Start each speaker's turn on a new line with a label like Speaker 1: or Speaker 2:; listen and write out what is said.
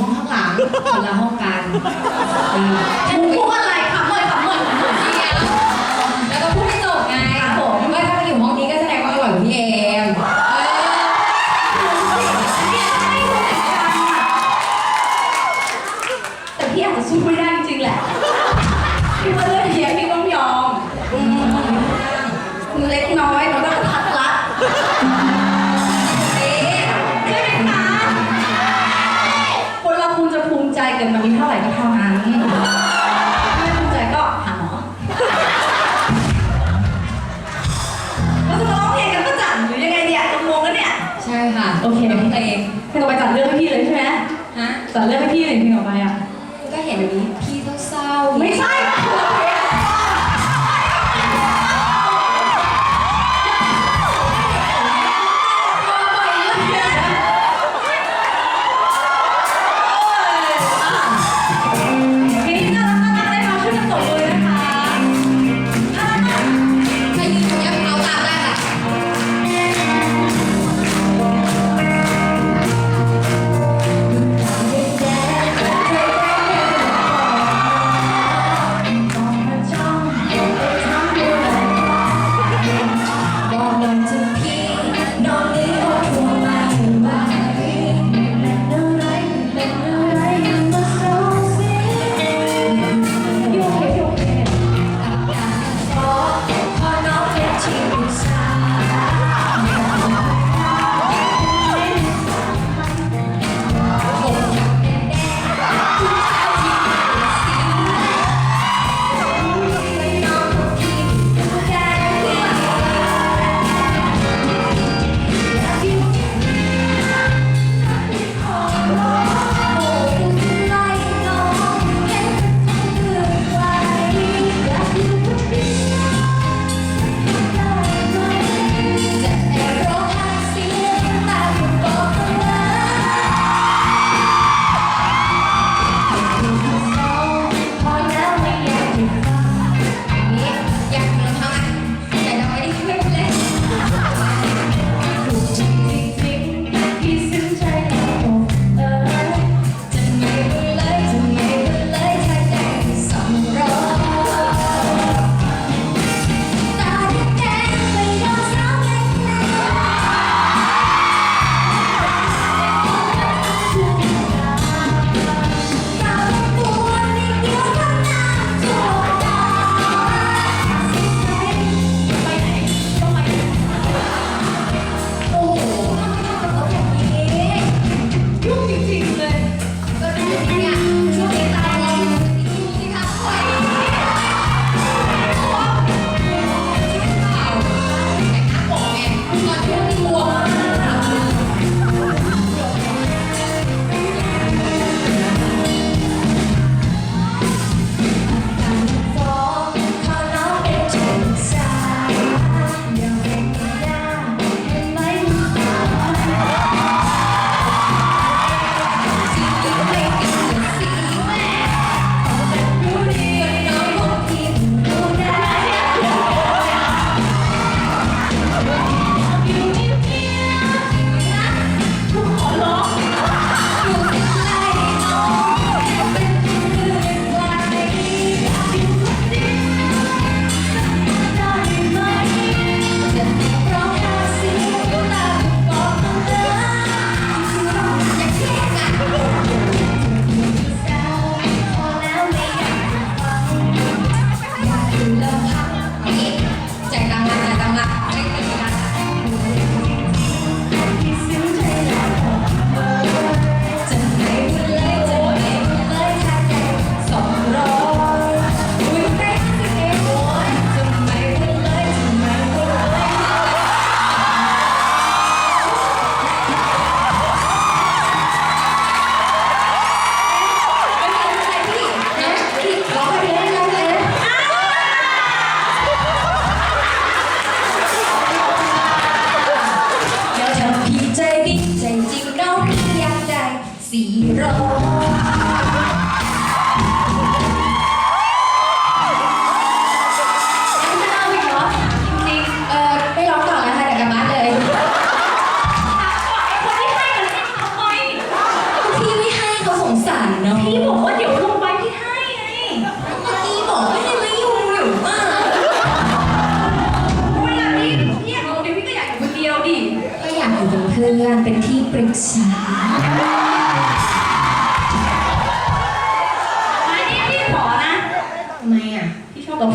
Speaker 1: ห้องข้างหลังคนละห้องกันอ่พู
Speaker 2: ดอะไรขำเลยขำเลยขำเลยที่เสีย
Speaker 1: แล้วก็พูดไม่จบไงครัผมก็ถ้าไาอยู่ห้องนี้ก็แสดงว่าอร่อยกว่าพี่เอม
Speaker 2: แต่พี่อาจจะสู้ไม่ได้จริงแหละ พี่ว่าเรื่องเฮียพี่ต้องยอม
Speaker 1: อื
Speaker 2: มเล็กน้อยเราต้องทัดรัดายเงินวันมีเท่าไหร่ก็ท
Speaker 1: ันเนาะพี่บอก
Speaker 2: ว่าเดี๋ยวลงไปพี่ให้ไง
Speaker 1: พี่บอกว่าให้มาอยู่อยู่บ้าง
Speaker 2: เวลาพี่พี่อยากลงเดี๋พี่ก็อยากอยู่คนเดียวดิ
Speaker 1: ก็อยากอยู่เป็นเพื่อนเป็นที่ปรึกษา
Speaker 2: อันนี้พี่ขอนะ
Speaker 1: ทำไมอะ
Speaker 2: พี่ชอบกับ